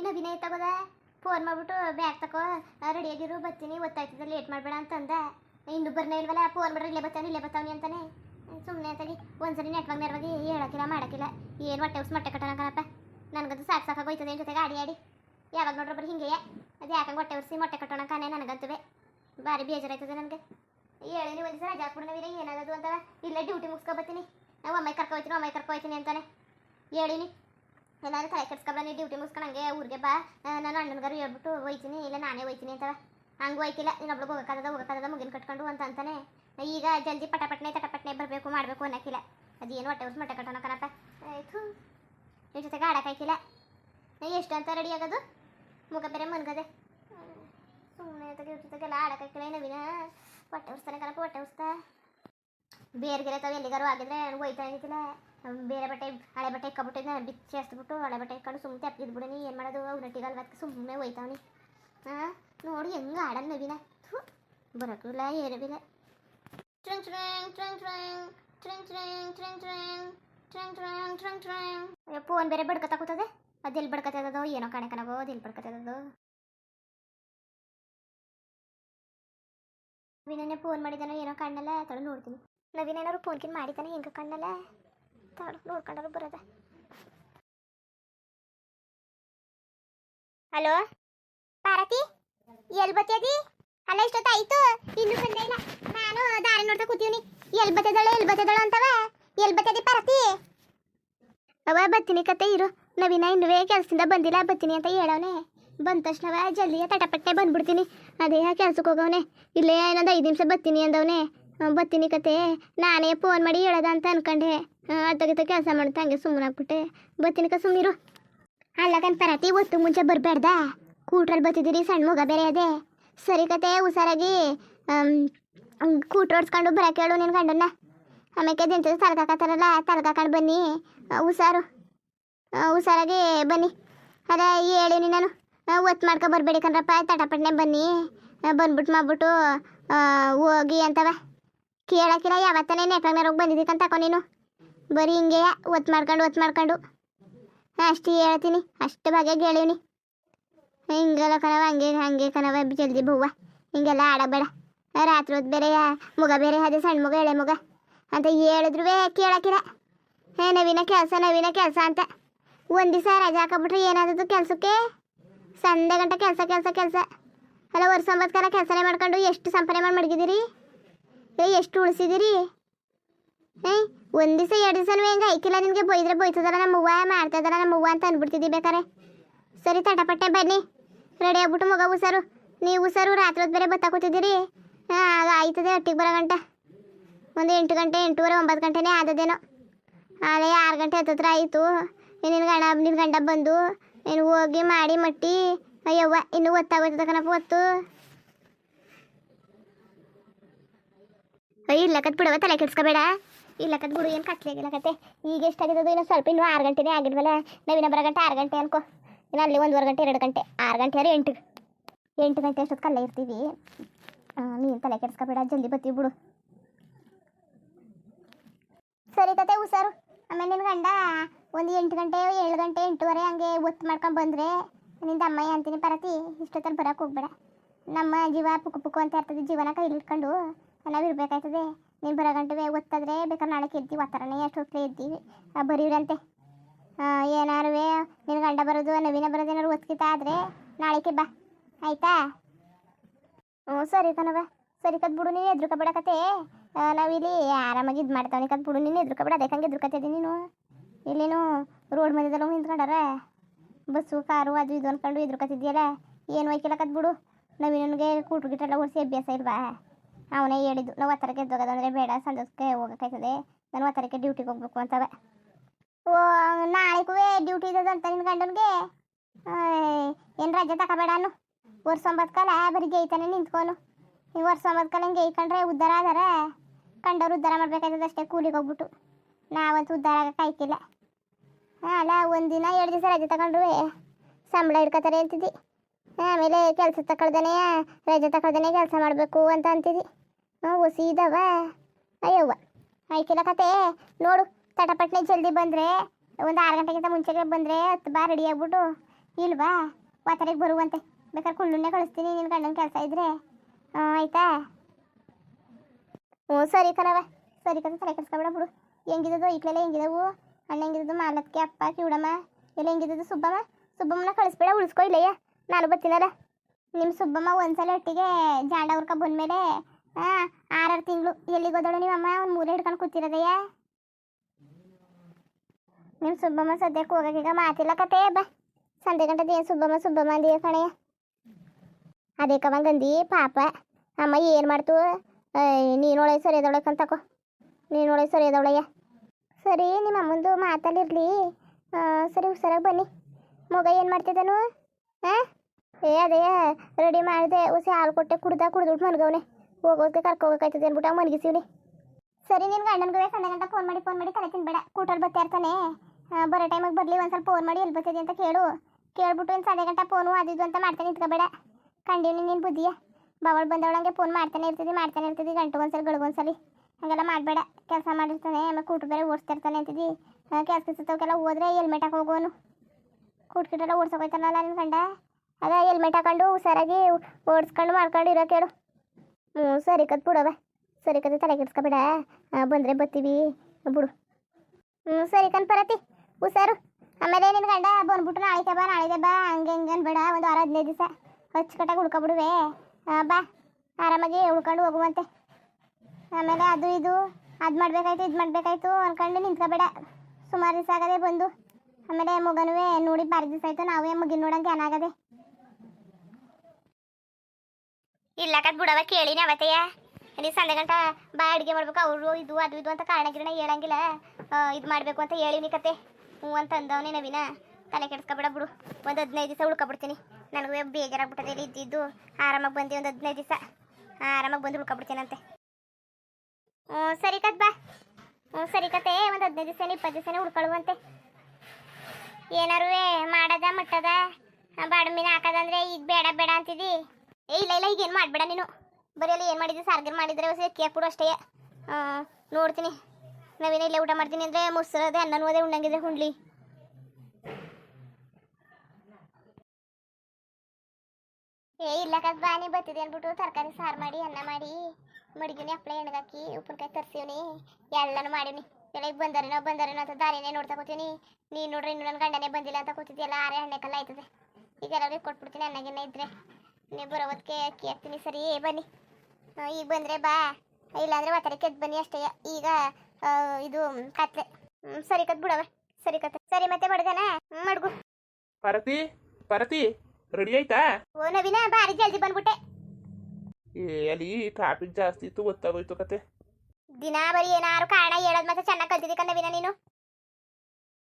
ಇನ್ನು ವಿನಯ್ ತಗೋದ ಫೋನ್ ಮಾಡ್ಬಿಟ್ಟು ಬ್ಯಾಗ್ ತಗೋ ರೆಡಿಯಾಗಿರು ಬರ್ತೀನಿ. ಗೊತ್ತಾಯ್ತದ ಲೇಟ್ ಮಾಡಬೇಡ ಅಂತಂದ. ಇನ್ನು ಬರ್ನೇ ಇಲ್ವಲ್ಲ ಫೋನ್ ಮಾಡ್ರೆ ಇಲ್ಲೇ ಬರ್ತಾನೆ, ಇಲ್ಲೇ ಬರ್ತಾವನಿ ಅಂತಾನೆ. ಸುಮ್ಮನೆ ಅಂತಾಗಿ ಒಂದ್ಸರಿ ನೆಟ್ವರ್ಕ್ ನೆರವಾಗಿ ಹೇಳಕ್ಕಿಲ್ಲ, ಮಾಡಕ್ಕಿಲ್ಲ. ಏನು ಹೊಟ್ಟೆ ಉಸ್ ಮೊಟ್ಟೆ ಕಟ್ಟೋಣ ಕಣಪ್ಪ. ನನಗಂತೂ ಸಾಕು ಸಾಕಾಗೋಯ್ತದೆ ಜೊತೆಗೆ, ಆಡಿ ಆಡಿ. ಯಾವಾಗ ನೋಡ್ರಿ ಬರೀ ಹಿಂಗೆ ಅದು ಯಾಕಂಗೆ ಹೊಟ್ಟೆ ಉರ್ಸಿ ಮೊಟ್ಟೆ ಕಟ್ಟೋಣ ಕಾನೆ ನನಗಂತವೆ. ಭಾರಿ ಬೇಜಾರಾಯ್ತದೆ ನನಗೆ. ಹೇಳಿನಿ, ಒಂದು ಸಲ ನವೀನ ಏನಾಗೋದು ಅಂತ ಇಲ್ಲೇ ಡ್ಯೂಟಿ ಮುಗಿಸ್ಕೊ ಬರ್ತೀನಿ. ನಾವು ಅಮ್ಮಾಯಿ ಕರ್ಕೊ ಹೋಯ್ತೀನಿ ಒಮ್ಮೆ ಕರ್ಕೊ ಹೋಯ್ತೀನಿ ಅಂತಾನೆ. ಹೇಳಿನಿ. ಎಲ್ಲಾದ್ರೂ ತಲೆ ಕೆಡ್ಸ್ಕೊಬ ನೀ ಡ್ಯೂಟಿ ಮುಗಿಸ್ಕೊಂಡು ಊರಿಗೆ ಬಾ. ನಾನು ಅಣ್ಣನಗಾರು ಹೇಳ್ಬಿಟ್ಟು ಹೋಗ್ತೀನಿ ಇಲ್ಲ ನಾನೇ ಒಯ್ತೀನಿ ಅಂತವ. ಹಂಗೆ ಒಯ್ತಿಲ್ಲ ಇನ್ನೊಬ್ಳಿಗೆ ಹೋಗಕ್ಕಾಗದ ಹೋಗಕ್ಕಾಗದ ಮುಗಿನ ಕಟ್ಕೊಂಡು ಅಂತ ಅಂತಾನೆ. ಈಗ ಜಲ್ದಿ ಪಟಪಟ್ನೆ, ತಟಪಟ್ನೆ ಬರಬೇಕು, ಮಾಡಬೇಕು ಅನ್ನಕ್ಕಿಲ್ಲ. ಅದೇನು ಹೊಟ್ಟೆ ಉಸ್ ಮೊಟ್ಟೆ ಕಟ್ಟೋಣ ಕಣಪ್ಪ. ಆಯ್ತು. ನಿನ್ನ ಜೊತೆಗೆ ಆಡಕ್ಕಾಯ್ಕಿಲ್ಲ ಎಷ್ಟು ಅಂತ ರೆಡಿ ಆಗೋದು? ಮುಖ ಬೇರೆ ಮನ್ಗದೆ. ಸುಮ್ಮನೆ ಜೊತೆಗೆ ಇವ್ರ ಜೊತೆಗೆಲ್ಲ ಆಡಕ್ಕಾಯ್ಕಿಲ್ಲ ನವೀನ. ಹೊಟ್ಟೆ ಉರ್ಸ್ತಾನೆ ಕಣಪ್ಪ, ಹೊಟ್ಟೆ ಉರ್ಸ್ತಾ. ಬೇರೆ ಗಿರತಾವೆ ತಾವು ಎಲ್ಲಿಗಾರು ಆಗಿದ್ರೆ ಹೋಯ್ತಾ ಇದ್ದಿಲ್ಲ ಬೇರೆ ಬಟ್ಟೆ ಹಳೆ ಬಟ್ಟೆ ಇಕ್ಕೊಬಿಟ್ಟಿದ್ದೆ ನಾನು ಬಿಚ್ಚಿ ಹಚ್ಬಿಟ್ಟು ಹಳೆ ಬಟ್ಟೆ ಇಟ್ಕೊಂಡು ಸುಮ್ಮನೆ ಅಪ್ಪಿದ್ ಬಿಡನಿ ಏನು ಮಾಡೋದು ಅವ್ನಟ್ಟಿಗಲ್ವಕ್ಕೆ ಸುಮ್ಮನೆ ಹೋಯ್ತಾವನಿ ಹಾಂ ನೋಡಿ ಹೆಂಗೆ ಆಡಲ್ಲ ನವೀನ ಥು ಬರೋಕ್ಕಿಲ್ಲ ಏನು ಬಿಲ್ಲ Trung Trung Trung Trung Trung Trung Trung Trung Trung Trung Trung Trung ಅಯ್ಯೋ ಫೋನ್ ಬೇರೆ ಬಡ್ಕತ್ತ ಕೂತದೆ ಅದೆಲ್ಲಿ ಬಡ್ಕತ್ತದೋ ಏನೋ ಕಾಣೆ ಕಣಗೋ ಅದೆಲ್ಲಿ ಬಡ್ಕತ್ತದೋ ನವೀನೇ ಫೋನ್ ಮಾಡಿದಾನೋ ಏನೋ ಕಾಣಲ್ಲ ತಡ ನೋಡ್ತೀನಿ ನವೀನ ಏನಾದ್ರು ಫೋನ್ಕಿನ್ ಮಾಡಿದಾನೆ ಹೆಂಗೆ ಕಣ್ಣಲ್ಲ ತಡ ಬರೋದ. ಹಲೋ ಪಾರತಿ ಎಲ್ ಬತ್ತದಿ ಅಲ್ಲ ಇಷ್ಟೊತ್ತಾಯ್ತು ಇನ್ನೂ ಬಂದೇ ಇಲ್ಲ. ನಾನು ದಾರಿ ನೋಡ್ತಾ ಕೂತೀವಿ ಎಲ್ ಬತ್ತದಳು ಎಲ್ಲಿ ಬತ್ತದಳು ಅಂತವ? ಎಲ್ಲಿ ಬತ್ತದಿ ಪಾರತಿ ಅವ ಬತ್ತೀನಿ ಕತೆ ಇರು. ನವೀನ ಇನ್ನುವೇ ಕೆಲಸದಿಂದ ಬಂದಿಲ್ಲ, ಬತ್ತೀನಿ ಅಂತ ಹೇಳವನೆ. ಬಂದ ಜಲ್ದಿ ತಟಪಟ್ಟೆ ಬಂದ್ಬಿಡ್ತೀನಿ. ಅದೇ ಕೆಲ್ಸಕ್ಕೆ ಹೋಗವನೆ. ಇಲ್ಲೇ ಇನ್ನೊಂದು ಐದು ನಿಮಿಷ ಬತ್ತೀನಿ ಅಂದವನೆ. ಬತ್ತೀನಿ ಕತೆ. ನಾನೇ ಫೋನ್ ಮಾಡಿ ಹೇಳೋದ ಅಂತ ಅನ್ಕೊಂಡೆ. ಅತ್ತಗಿತ್ತ ಕೆಲಸ ಮಾಡುತ್ತೆ ಹಂಗೆ ಸುಮ್ಮನೆ ಆಗ್ಬಿಟ್ಟೆ. ಬತ್ತೀನಿ ಕ ಸುಮ್ಮನಿರು ಅಲ್ಲ ಕಣ್ ಪರತಿ, ಒತ್ತು ಮುಂಚೆ ಬರಬೇಡ್ದ ಕೂಟ್ರಲ್ಲಿ ಬತ್ತಿದ್ದೀರಿ ಸಣ್ಣ ಮಗ ಬೇರೆ ಅದೇ. ಸರಿ ಕತೆ, ಹುಷಾರಾಗಿ ಕೂಟ್ರೋಡ್ಸ್ಕೊಂಡು ಬರಕ್ಕೆ ಹೇಳು ನಿನ್ನ ಗಂಡನ್ನ. ಆಮೇಲೆ ದಿಂತದ ತಲೆಗಾಕತ್ತಾರಲ್ಲ ತಲೆಗಾಕೊಂಡು ಬನ್ನಿ. ಹುಷಾರು. ಹುಷಾರಾಗಿ ಬನ್ನಿ. ಅದೇ, ಹೇಳೀನಿ ನಾನು. ಒತ್ತು ಮಾಡ್ಕೊ ಬರಬೇಡಿ ಕಣ್ರಪ್ಪ, ತಟಪಟ್ನೆ ಬನ್ನಿ. ಬಂದ್ಬಿಟ್ಟು ಮಾಡ್ಬಿಟ್ಟು ಹೋಗಿ ಅಂತವ. ಕೇಳಕ್ಕಿಲ್ಲ, ಯಾವತ್ತನೇ ನೆಟ್ವರ್ಕ್ನವ್ರಿಗೆ ಬಂದಿದ್ದಕ್ಕಂತ ತಕೊ ನೀನು. ಬರೀ ಹಿಂಗೆ ಒತ್ತು ಮಾಡ್ಕೊಂಡು ಒತ್ತು ಮಾಡ್ಕೊಂಡು. ಅಷ್ಟು ಹೇಳ್ತೀನಿ. ಅಷ್ಟು ಬಗೆ ಹೇಳಿವ್ನಿ ಹಿಂಗೆಲ್ಲ ಕಣವ ಹಂಗೆ ಹಂಗೆ ಕಣವ ಜಲ್ದಿ ಬೂವ. ಹಿಂಗೆಲ್ಲ ಆಡಬೇಡ. ರಾತ್ರಿ ಹೊತ್ತು ಬೇರೆ, ಮುಗ ಬೇರೆ, ಅದೇ ಸಣ್ಣ ಮಗ, ಎಳೆ ಮಗ ಅಂತ ಹೇಳಿದ್ರು ಕೇಳಕ್ಕಿಲ್ಲ ಹೇ, ನವೀನ ಕೆಲಸ ನವೀನ ಕೆಲಸ ಅಂತ. ಒಂದು ದಿವಸ ರಜಾ ಹಾಕಬಿಟ್ರೆ ಏನಾದದ್ದು ಕೆಲಸಕ್ಕೆ? ಸಂಧೆ ಗಂಟೆ ಕೆಲಸ ಕೆಲಸ ಕೆಲಸ. ಅಲ್ಲ, ವರ್ಷ ಒಂಬತ್ತು ಕಾಲ ಕೆಲಸನೇ ಮಾಡ್ಕೊಂಡು ಎಷ್ಟು ಸಂಪಾದನೆ ಮಾಡಿ ಮಡಗಿದ್ದೀರಿ? ಎಷ್ಟು ಉಳಿಸಿದಿರಿ ಏ ಒಂದು ದಿವಸ, ಎರಡು ದಿವಸನೂ ಹೆಂಗೆ? ಐಕಿಲ್ಲ ನಿನಗೆ ಬೈದ್ರೆ ಬೈತದಲ್ಲ ನಮ್ಮ ಅವ್ವ ಮಾಡ್ತದಲ್ಲ ನಮ್ಮ ಅವ್ವ ಅಂತ ಅಂದ್ಬಿಡ್ತಿದ್ದಿ ಬೇಕಾರೆ. ಸರಿ ತಟಪಟ್ಟೆ ಬನ್ನಿ. ರೆಡಿ ಆಗ್ಬಿಟ್ಟು ಮಗ ಉಸಾರು. ನೀವು ಉಸಾರು, ರಾತ್ರಿ ಹೊತ್ತು ಬೇರೆ ಬತ್ತಾ ಕೂತಿದ್ದೀರಿ? ಹಾಂ ಆಯ್ತದೆ ಒಟ್ಟಿಗೆ ಬರೋ ಗಂಟೆ. ಒಂದು ಎಂಟು ಗಂಟೆ, ಎಂಟೂವರೆ, ಒಂಬತ್ತು ಗಂಟೆನೇ ಆದದೇನೋ ಆಲೆ, ಆರು ಗಂಟೆ ಹತ್ತತ್ರ ಆಯಿತು. ನಿನ್ನ ಗಂಡ ನಿನ್ನ ಗಂಡ ಬಂದು, ನೀನು ಹೋಗಿ ಮಾಡಿ ಮಟ್ಟಿ. ಅಯ್ಯವ್ವ, ಇನ್ನೂ ಒತ್ತಾಗೋಯ್ತದ ಕಣಪ್ಪ ಒತ್ತು ಅಯ್ಯ ಇಲ್ಲಕತ್ ಬಿಡವ ತಲೆ ಕೆಡ್ಸ್ಕೊಬೇಡ. ಇಲ್ಲಕತ್ ಗುರು, ಏನು ಕತ್ಲಾಗಿಲ್ಲಕತ್ತೆ ಈಗ ಎಷ್ಟಾಗಿದ್ದು ಇನ್ನೂ ಸ್ವಲ್ಪ, ಇನ್ನೂ ಆರು ಗಂಟೆನೇ ಆಗಿದ್ವಲ್ಲ. ನಾವಿನ್ನ ಬರ ಗಂಟೆ, ಆರು ಗಂಟೆ ಅನ್ಕೋ. ಇನ್ನು ಅಲ್ಲಿ ಒಂದುವರೆ ಗಂಟೆ, ಎರಡು ಗಂಟೆ. ಆರು ಗಂಟೆ ಆದ್ರೆ ಎಂಟು. ಎಂಟು ಗಂಟೆ ಅಷ್ಟೊತ್ತು ಕಲ್ಲೇ ಇರ್ತೀವಿ. ನೀನು ತಲೆ ಕೆಡಿಸ್ಕೊಬೇಡ, ಜಲ್ದಿ ಬರ್ತೀವಿ ಬಿಡು. ಸರಿ ಕತೆ, ಹುಷಾರು. ಆಮೇಲೆ ನಿನ್ನ ಗಂಡ ಒಂದು ಎಂಟು ಗಂಟೆ, ಏಳು ಗಂಟೆ, ಎಂಟೂವರೆ ಹಂಗೆ ಒತ್ತು ಮಾಡ್ಕೊಂಡು ಬಂದರೆ ನಿಂದ ಅಮ್ಮಯ್ಯ ಅಂತೀನಿ ಪರತಿ ಇಷ್ಟೊತ್ತಲ್ಲಿ ಬರೋಕೆ ಹೋಗ್ಬೇಡ. ನಮ್ಮ ಜೀವ ಪುಕ್ಕು ಪುಕ್ಕು ಅಂತ ಇರ್ತದೆ, ಜೀವನ ಕೈ ಇಟ್ಕೊಂಡು ನಾವು ಇರ್ಬೇಕಾಯ್ತದೆ. ನೀನು ಬರೋ ಗಂಟೆ ಒತ್ತಾದ್ರೆ ಬೇಕಾದ್ರೆ ನಾಳೆ ಎದ್ದಿವಿ ಥರನೇ ಎಷ್ಟು ಹೊತ್ತಲೇ ಇದ್ದೀವಿ. ಬರೀವ್ರಂತೆ. ಏನಾರು ನಿನ್ನ ಗಂಡ ಬರೋದು, ನವೀನ ಬರೋದು ಏನಾರು ಒತ್ಕಿತ ಆದರೆ ನಾಳೆಗೆ ಬಾ. ಆಯ್ತಾ? ಹ್ಞೂ, ಸರಿ ಕಣವ ಸರಿ ಕತ್ ಬಿಡು ನೀನು ಎದ್ರುಕಬೇಡಕತ್ತೆ ನಾವಿಲ್ಲಿ ಆರಾಮಾಗಿ ಇದು ಮಾಡ್ತಾವೆ ಕತ್ ಬಿಡು ನೀನು ಎದ್ರುಕಬೇಡ, ಅದಕ್ಕೆ ಹಂಗೆ ಎದ್ರುಕತ್ತಿದ್ದೀನಿ ನೀನು. ಇಲ್ಲೇನು ರೋಡ್ ಮಧ್ಯದಲ್ಲಿ ನಿಂತ್ಕೊಂಡಾರ. ಬಸ್ಸು, ಕಾರು, ಅದು ಇದು ಅನ್ಕೊಂಡು ಎದ್ರುಕತ್ತಿದ್ಯಲ್ಲ ಏನು ಒಯ್ಕಿಲ್ಲ ಕತ್ ಬಿಡು ನವೀನಿಗೆ ಕೂಟ್ರು ಗಿಟ್ರೆಲ್ಲ ಓಡಿಸಿ ಅಭ್ಯಾಸ ಇಲ್ವಾ? ಅವನೇ ಹೇಳಿದ್ದು, ನಾವು ಹತ್ತರಕ್ಕೆ ಎದ್ದೋಗೋದಂದ್ರೆ ಬೇಡ ಸಂಜೆಗೆ ಹೋಗೋಕ್ಕಾಯ್ತದೆ. ನಾನು ಹತ್ತರಕ್ಕೆ ಡ್ಯೂಟಿಗೆ ಹೋಗ್ಬೇಕು ಅಂತವೆ. ಓ, ನಾಳೆಗೂ ಡ್ಯೂಟಿ ಇದ್ದದಂತ ನಿನ್ನ ಗಂಡನಿಗೆ? ಏನು ರಜೆ ತಗೋಬೇಡ ಅನ್ನು. ವರ್ಷ ಒಂಬತ್ತು ಕಾಲ ಬರೀ ಗೇಯ್ತಾನೆ ನಿಂತ್ಕೊನು. ಈ ವರ್ಷ ಒಂಬತ್ತು ಕಾಲ ಹಿಂಗೆ ಗೇಯ್ಕೊಂಡ್ರೆ ಉದ್ಧಾರ ಆದರೆ ಕಂಡವ್ರು ಉದ್ಧಾರ ಮಾಡ್ಬೇಕಾಯ್ತದೆ ಅಷ್ಟೇ ಕೂಲಿಗೆ ಹೋಗ್ಬಿಟ್ಟು. ನಾವಂತೂ ಉದ್ಧಾರ ಆಗಕ್ಕಾಯ್ತಿಲ್ಲ ಅಲ್ಲ, ಒಂದಿನ ಎರಡು ದಿವಸ ರಜೆ ತಗೊಂಡ್ರು ಸಂಬಳ ಹಿಡ್ಕೊತಾರೆ ಅಂತಿದ್ದಿ. ಆಮೇಲೆ ಕೆಲಸ ತಗೊಳ್ದೇನೆ ರಜೆ ತಗೊಳ್ದೇನೆ ಕೆಲಸ ಮಾಡಬೇಕು ಅಂತ ಅಂತಿದ್ದಿ. ಹ್ಞೂ, ಸೀದವ. ಅಯ್ಯವ್ವ ಆಯ್ಕಿಲ್ಲ ಕತೆ. ನೋಡು, ತಟಪಟ್ನೆ ಜಲ್ದಿ ಬಂದರೆ, ಒಂದು ಆರು ಗಂಟೆಗಿಂತ ಮುಂಚೆಗೆ ಬಂದರೆ ಹತ್ತು ಬಾ ರೆಡಿ ಆಗ್ಬಿಟ್ಟು. ಇಲ್ವಾ ವಾತರಿಗೆ ಬರುವಂತೆ. ಬೇಕಾದ್ರೆ ಕುಳ್ಳುನೇ ಕಳಿಸ್ತೀನಿ ನಿನ್ನ ಗಂಡನ ಕೆಲಸ ಇದ್ರೆ. ಹಾಂ ಆಯ್ತಾ? ಹ್ಞೂ, ಸರಿ ಕಣವ ಸರಿ ಕಣ, ತಲೆ ಕೆಡ್ಸ್ಕೊಬೇಡ ಬಿಡು. ಹೆಂಗಿದ್ದದು ಈಕ್ಲೆಲ್ಲ ಹೆಂಗಿದವು? ಅಣ್ಣ ಹೆಂಗಿದ್ದದು ಮಾಲತ್ಕೆ ಅಪ್ಪ, ಕಿವಡಮ್ಮ, ಎಲ್ಲ ಹೆಂಗಿದ್ದದು ಸುಬ್ಬಮ್ಮ? ಸುಬ್ಬಮ್ಮನ ಕಳಿಸ್ಬೇಡ, ಉಳಿಸ್ಕೊ ಇಲ್ಲಯ್ಯ. ನಾನು ಬರ್ತೀನಲ್ಲ. ನಿಮ್ಮ ಸುಬ್ಬಮ್ಮ ಒಂದ್ಸಲ ಒಟ್ಟಿಗೆ ಜಾಂಡ ಹುರ್ಕ ಬಂದ್ಮೇಲೆ ಹಾಂ ಆರಾರು ತಿಂಗಳು. ಎಲ್ಲಿಗೆ ಹೋದಳು ನಿಮ್ಮಮ್ಮ ಒಂದು ಮೂಲೆ ಹಿಡ್ಕೊಂಡು ಕೂತಿರೋದಯ್ಯ? ನಿಮ್ಮ ಸುಬ್ಬಮ್ಮ ಸದ್ಯಕ್ಕೆ ಹೋಗಕ್ಕೀಗ ಮಾತಿಲ್ಲ. ಕತೆ ಬಾ. ಸಂಜೆ ಗಂಟದ ಏನು ಸುಬ್ಬಮ್ಮ ಸುಬ್ಬಮ್ಮ ಅಂದಿಯ ಕಣಯ್ಯ ಅದೇ ಕವಂಗಂದಿ ಪಾಪ. ಅಮ್ಮ ಏನು ಮಾಡ್ತು? ನೀನೊಳೆ ಸರಿ ಎದೊಳಕ್ಕೆ ಅಂತಕೋ ನೀನೊಳೆ ಸರಿ ಎದೊಳಯ್ಯ ಸರಿ ನಿಮ್ಮ ಅಮ್ಮಂದು ಮಾತಲ್ಲಿರಲಿ ಸರಿ, ಹುಷಾರಾಗಿ ಬನ್ನಿ. ಮಗ ಏನು ಮಾಡ್ತಿದ್ದನು? ಹಾಂ ಏ, ಅದೇ, ರೆಡಿ ಮಾಡಿದೆ. ಹೊಸ ಹಾಲು ಕೊಟ್ಟೆ ಕುಡ್ದ ಕುಡ್ದುಬಿಟ್ಟು ಮನ್ಗವ್ನೆ ಹೋಗೋದಕ್ಕೆ ಕರ್ಕೋಬೇಕಾಯ್ತದೆ ಅಂದ್ಬಿಟ್ಟು ಮನ್ಗಿಸಿವ್ನಿ ಸರಿ, ನಿನ್ ಗಂಡನ್ಗೂ ಸಂಡೆ ಗಂಟ ಫೋನ್ ಮಾಡಿ ಫೋನ್ ಮಾಡಿ ತಲೆ ತಿನ್ಬೇಡ. ಕೂಟಲ್ಲಿ ಬರ್ತಾ ಇರ್ತಾನೆ. ಬರೋ ಟೈಮಿಗೆ ಬರಲಿ ಒಂದು ಸ್ವಲ್ಪ ಫೋನ್ ಮಾಡಿ ಎಲ್ಲಿ ಬರ್ತದೆ ಅಂತ ಕೇಳು. ಕೇಳ್ಬಿಟ್ಟು ಇನ್ ಸಂಡೆ ಗಂಟ ಫೋನು ಅದು ಇದು ಅಂತ ಮಾಡ್ತಾನೆ ನಿಂತ್ಕೋಬೇಡ. ಕಂಡೀವ್ನಿ ನೀನು ಬುದ್ಧಿಯ? ಬವಳು ಬಂದವಳಂಗೆ ಫೋನ್ ಮಾಡ್ತಾನೆ ಇರ್ತದೆ ಮಾಡ್ತಾನೆ ಇರ್ತಿದ್ದಿ ಗಂಟೆಗೊಂದ್ಸಲಿ ಗಳಿಗೊಂದ್ಸಲಿ ಹಂಗೆಲ್ಲ ಮಾಡಬೇಡ. ಕೆಲಸ ಮಾಡಿರ್ತಾನೆ, ಆಮೇಲೆ ಕೂಟು ಬೇರೆ ಓಡಿಸ್ತಿರ್ತಾನೆ ಅಂತಿದ್ದಿ ಕೆಲಸ ಸುತ್ತವಕ್ಕೆಲ್ಲ ಹೋದ್ರೆ ಹೆಲ್ಮೆಟ್ ಹೋಗೋನು. ಕೂಟ್ ಕಿಟ್ಟೆಲ್ಲ ಓಡ್ಸೋಕೋಯ್ತಾನಲ್ಲ ನಿನ್ನ ಗಂಡ? ಅದೇ ಹೆಲ್ಮೆಟ್ ಹಾಕೊಂಡು ಹುಷಾರಾಗಿ ಓಡಿಸ್ಕೊಂಡು ಮಾಡ್ಕೊಂಡು ಇರೋ ಕೇಳು. ಹ್ಞೂ, ಸರಿ ಕತ್ ಬಿಡವ ಸರಿ ಕತೆ ತಲೆ ಕೆಡ್ಸ್ಕೊಬೇಡ ಬಂದರೆ ಬರ್ತೀವಿ ಬಿಡು. ಹ್ಞೂ, ಸರಿ ಕಣ್ ಪರತಿ. ಹುಷಾರು. ಆಮೇಲೆ ನಿನ್ನ ಗಂಡ ಬಂದ್ಬಿಟ್ಟು ನಾಳೆ ಬಾ ನಾಳೆ ಬಾ ಹಂಗೆ ಹಿಂಗೆ ಅನ್ಬೇಡ. ಒಂದು ವಾರ ಹದಿನೈದು ದಿವಸ ಹೊಚ್ಚಕಟ್ಟಾಗಿ ಹುಡ್ಕೊಬಿಡುವೆ ಬಾ. ಆರಾಮಾಗಿ ಉಳ್ಕೊಂಡು ಹೋಗುವಂತೆ. ಆಮೇಲೆ ಅದು ಇದು, ಅದು ಮಾಡಬೇಕಾಯ್ತು, ಇದು ಮಾಡಬೇಕಾಯ್ತು ಅನ್ಕೊಂಡು ನಿಂತ್ಕೋಬೇಡ. ಸುಮಾರು ದಿವಸ ಆಗದೆ ಬಂದು. ಆಮೇಲೆ ಮಗನೂ ನೋಡಿ ಬಾರಿ ದಿವಸ ಆಯಿತು. ನಾವೇ ಮಗಿನ ನೋಡಂಗೆ ಏನಾಗದೆ ಇಲ್ಲ ಕದ್ ಬಿಡವ, ಕೇಳಿನಿ ಅವತ್ತೆಯ ನೀ ಸಂಜೆ ಗಂಟ ಬಾ ಅಡುಗೆ ಮಾಡ್ಬೇಕು, ಅವರು ಇದು, ಅದು, ಇದು ಅಂತ ಕಾರಣ ಗಿರಣ ಹೇಳಂಗಿಲ್ಲ. ಇದು ಮಾಡಬೇಕು ಅಂತ ಹೇಳಿನಿ ಕತೆ. ಹ್ಞೂ ಅಂತ ಅಂದವನೇ ನವೀನ. ತಲೆ ಬಿಡ ಬಿಡು. ಒಂದು ಹದಿನೈದು ದಿವಸ ಉಳ್ಕೊಬಿಡ್ತೀನಿ. ನನಗೂ ಬೇಜಾರಾಗ್ಬಿಟ್ಟದೆ ಇಲ್ಲಿ ಇದ್ದಿದ್ದು. ಆರಾಮಾಗಿ ಬಂದು ಒಂದು ಹದಿನೈದು ದಿವಸ. ಆರಾಮಾಗಿ ಬಂದು ಉಳ್ಕೊಬಿಡ್ತೀನಂತೆ. ಹ್ಞೂ, ಸರಿ ಕತ್ ಬಾ. ಹ್ಞೂ, ಸರಿ ಕತೆ. ಒಂದು ಹದಿನೈದು ದಿವಸ ಇಪ್ಪತ್ತು ದಿವಸನೇ ಉಳ್ಕೊಳ್ಳುವಂತೆ ಏನಾರು ಮಾಡದ, ಮಟ್ಟದ? ಬಾಡಮಿನ ಹಾಕದಂದ್ರೆ ಈಗ ಬೇಡ ಬೇಡ ಅಂತಿದ್ದಿ ಏ, ಇಲ್ಲ ಇಲ್ಲ ಈಗ ಏನು ಮಾಡಬೇಡ ನೀನು. ಬರೀ ಏನು ಮಾಡಿದ್ದೆ? ಸಾರ್ಗರ್ ಮಾಡಿದ್ರೆ ಹೊಸ ಕೇಕ್ ಕೊಡು ಅಷ್ಟೇ. ನೋಡ್ತೀನಿ. ನವೀನ ಇಲ್ಲೇ ಊಟ ಮಾಡ್ತೀನಿ ಅಂದರೆ ಮೊಸರದೆ ಅನ್ನನೂ ಅದೇ ಉಣ್ಣಂಗಿದ್ರೆ ಹುಣ್ಲಿ ಏ, ಇಲ್ಲ ಕದ್ ಬಾನಿ ಬತ್ತಿದೆ ಅಂದ್ಬಿಟ್ಟು ತರಕಾರಿ, ಸಾರು ಮಾಡಿ, ಅನ್ನ ಮಾಡಿ, ಮಡಗಿನಿ ಹಪ್ಪಳ ಎಣ್ಣಗಾಕಿ ಉಪ್ಪಿನಕಾಯಿ ತರ್ಸೀವ್ನಿ. ಎಲ್ಲನೂ ಮಾಡೀನಿ ಎಲ್ಲ ಈಗ ಬಂದಾರೇನೋ ಬಂದರೇನೋ ಅಂತ ದಾರಿನೇ ನೋಡ್ತಾ ಕೂತೀನಿ ನೀನು ನೋಡ್ರಿ ಇನ್ನು ನನ್ನ ಗಂಡನೇ ಬಂದಿಲ್ಲ ಅಂತ ಕೂತಿದ್ಯಲ್ಲ, ಆರೆ ಹಣ್ಣೆಕಲ್ಲ ಆಯ್ತದೆ. ಈಗ ಎಲ್ಲರಿಗೆ ಕೊಟ್ಬಿಡ್ತೀನಿ ಅನ್ನಗಿನ್ನ ಇದ್ರೆ. ಬರೋದಕ್ಕೆ ಅಕ್ಕಿ ಹಾಕ್ತೀನಿ ಸರಿ ಬನ್ನಿ. ಈಗ ಬಂದರೆ ಬಾ. ಇಲ್ಲಾಂದ್ರೆ ಒತ್ತಡಕ್ಕೆ ಎದ್ದು ಬನ್ನಿ ಅಷ್ಟೇ. ಈಗ ಇದು ಕತ್ಲೆ. ಸರಿ ಕತ್ ಬಿಡವ ಸರಿ ಕತ್ ಸರಿ ಮತ್ತೆ ಹ್ಮ್, ಮಡ್ಗು. ಪರತಿ ಪಾರ್ವತಿ ರೆಡಿ ಆಯ್ತಾ? ಓ ನವೀನ ಭಾರಿ ಜಲ್ದಿ ಬಂದ್ಬಿಟ್ಟೆ. ಏ ಅಲ್ಲಿ ಟ್ರಾಫಿಕ್ ಜಾಸ್ತಿ ಇತ್ತು ಗೊತ್ತಾಗೋಯ್ತು ಕತೆ. ದಿನ ಬರೀ ಏನಾರು ಕಾರಣ ಹೇಳೋದು ಮತ್ತೆ ಚೆನ್ನಾಗಿ ಕಲ್ತಿದ್ದೀಕ ನವೀನ ನೀನು.